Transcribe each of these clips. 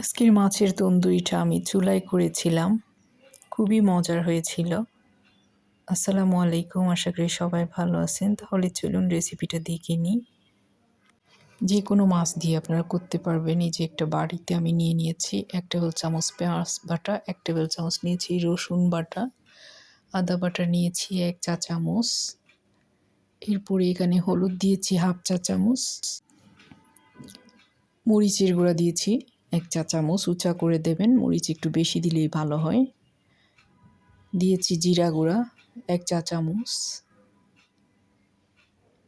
আজকের মাছের তন্দুরিটা আমি চুলায় করেছিলাম। খুবই মজার হয়েছিল। আসসালামু আলাইকুম, আশা করি সবাই ভালো আছেন। তাহলে চলুন রেসিপিটা দেখে নিই। যে কোনো মাছ দিয়ে আপনারা করতে পারবেন। এই যে একটা বাড়িতে আমি নিয়ে নিয়েছি, এক টেবিল চামচ পেঁয়াজ বাটা, এক টেবিল চামচ নিয়েছি রসুন বাটা, আদা বাটা নিয়েছি এক চা চামচ। এরপরে এখানে হলুদ দিয়েছি হাফ চা চামচ। মরিচের গুঁড়া দিয়েছি এক চা চামচ উঁচা করে দেবেন, মরিচ একটু বেশি দিলেই ভালো হয়। দিয়েছি জিরা গুঁড়া, এক চা চামচ।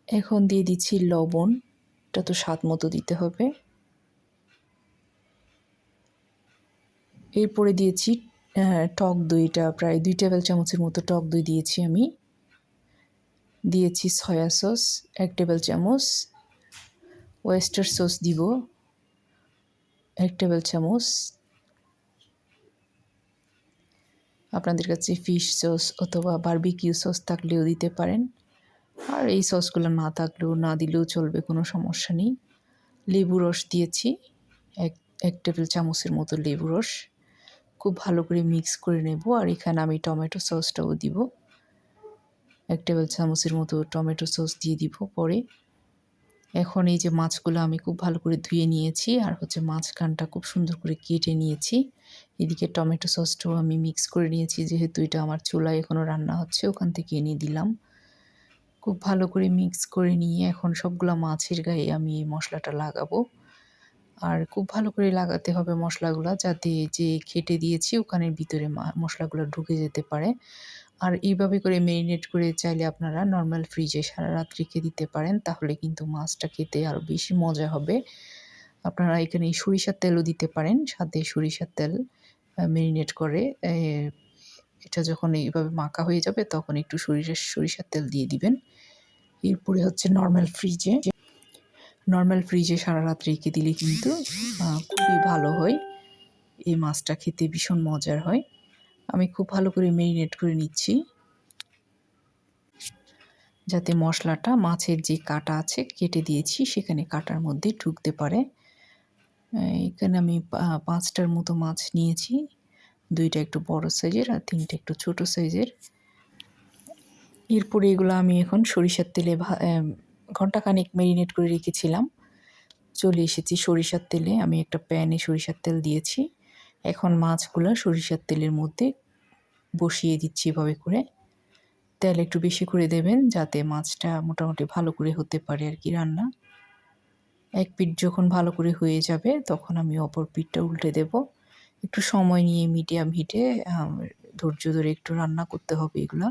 এখন দিয়ে দিচ্ছি লবণ, এটা তো স্বাদ মতো দিতে হবে। এরপরে দিয়েছি টক দইটা, প্রায় দুই টেবিল চামচের মতো টক দই দিয়েছি আমি। দিয়েছি সয়া সস, এক টেবিল চামচ। ওয়েস্টার সস দিব এক চামচ আপনাদের কাছে ফিশ সস অথবা বার্বিকিউ সস থাকলেও দিতে পারেন। আর এই সসগুলো না থাকলেও, না দিলেও চলবে, কোনো সমস্যা নেই। লেবু রস দিয়েছি, এক এক টেবিল চামচের মতো লেবু রস। খুব ভালো করে মিক্স করে নেব আর এখানে আমি টমেটো সসটাও দিব। এক টেবিল চামচের মতো টমেটো সস দিয়ে দিব পরে। এখন এই যে মাছগুলো আমি খুব ভালো করে ধুয়ে নিয়েছি আর হচ্ছে মাঝখানটা খুব সুন্দর করে কেটে নিয়েছি। এদিকে টমেটো সসটাও আমি মিক্স করে নিয়েছি, যেহেতু এটা আমার চুলায় এখনও রান্না হচ্ছে, ওখান থেকে এনে দিলাম। খুব ভালো করে মিক্স করে নিয়ে এখন সবগুলো মাছের গায়ে আমি এই মশলাটা লাগাবো। আর খুব ভালো করে লাগাতে হবে মশলাগুলো, যাতে যে খেটে দিয়েছি ওখানের ভিতরে মশলাগুলো ঢুকে যেতে পারে। আর এইভাবে করে মেরিনেট করে চাইলে আপনারা নর্মাল ফ্রিজে সারা রাত রেখে দিতে পারেন, তাহলে কিন্তু মাছটা খেতে আরও বেশি মজা হবে। আপনারা এখানে সরিষার তেলও দিতে পারেন, সাথে সরিষার তেল মেরিনেট করে এটা যখন এইভাবে মাখা হয়ে যাবে তখন একটু সরিষার সরিষার তেল দিয়ে দিবেন। এরপরে হচ্ছে নর্মাল ফ্রিজে নর্মাল ফ্রিজে সারা রাত রেখে দিলে কিন্তু খুবই ভালো হয়। এই মাছটা খেতে ভীষণ মজার হয়। আমি খুব ভালো করে মেরিনেট করে নিচ্ছি। যাতে মশলাটা মাছের যে কাটা আছে কেটে দিয়েছি, সেখানে কাটার মধ্যে ঢুকতে পারে। এখানে আমি পাঁচটার মতো মাছ নিয়েছি। দুইটা একটু বড় সাইজের আর তিনটা একটু ছোট সাইজের। এরপরে এগুলো আমি এখন সরিষার তেলে ঘন্টাখানেক মেরিনেট করে রেখেছিলাম। চলে এসেছি সরিষার তেলে। আমি একটা প্যানে সরিষার তেল দিয়েছি। এখন মাছগুলো সরিষার তেলের মধ্যে বসিয়ে দিচ্ছি এভাবে করে। তেল একটু বেশি করে দেবেন যাতে মাছটা মোটামুটি ভালো করে হতে পারে আর কি রান্না। এক পিঠ যখন ভালো করে হয়ে যাবে তখন আমি অপর পিঠটা উল্টে দেব। একটু সময় নিয়ে মিডিয়াম হিটে ধৈর্য ধরে একটু রান্না করতে হবে এগুলো।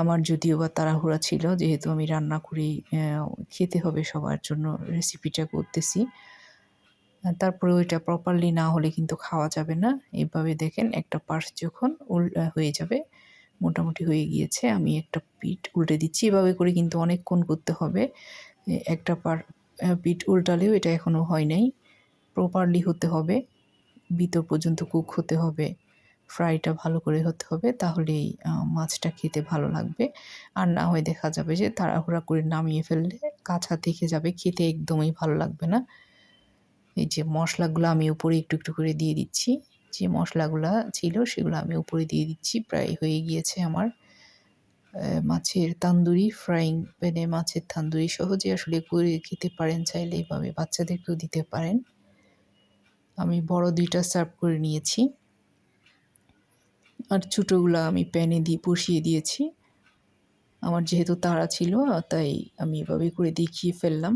আমার যদিও বা তাড়াহুড়া ছিল, যেহেতু আমি রান্না করেই খেতে হবে সবার জন্য রেসিপিটা করতেছি। তারপরে ওইটা প্রপারলি না হলে কিন্তু খাওয়া যাবে না। এইভাবে দেখেন একটা পার্স যখন উল হয়ে যাবে, মোটামুটি হয়ে গিয়েছে, আমি একটা পিঠ উল্টে দিচ্ছি। এভাবে করে কিন্তু অনেকক্ষণ করতে হবে। একটা পার পিঠ উল্টালেও এটা এখনও হয় নাই। প্রপারলি হতে হবে, ভিতর পর্যন্ত কুক হতে হবে ফ্রাইটা ভালো করে হতে হবে, তাহলেই মাছটা খেতে ভালো লাগবে। আর না হয় দেখা যাবে যে তাড়াহুড়া করে নামিয়ে ফেললে কাঁচা থেকে যাবে, খেতে একদমই ভালো লাগবে না। এই যে মশলাগুলো আমি উপরে একটু একটু করে দিয়ে দিচ্ছি, যে মশলাগুলো ছিল সেগুলো আমি উপরে দিয়ে দিচ্ছি, প্রায় হয়ে গিয়েছে আমার মাছের তান্দুরি ফ্রাইং প্যানে মাছের তান্দুরি সহজে আসলে করে খেতে পারেন চাইলে এইভাবে বাচ্চাদেরকেও দিতে পারেন। আমি বড় দুইটা সার্ভ করে নিয়েছি। আর ছোটোগুলো আমি প্যানে দিয়ে বসিয়ে দিয়েছি। আমার যেহেতু তাড়া ছিল, তাই আমি এভাবে করে দেখিয়ে ফেললাম।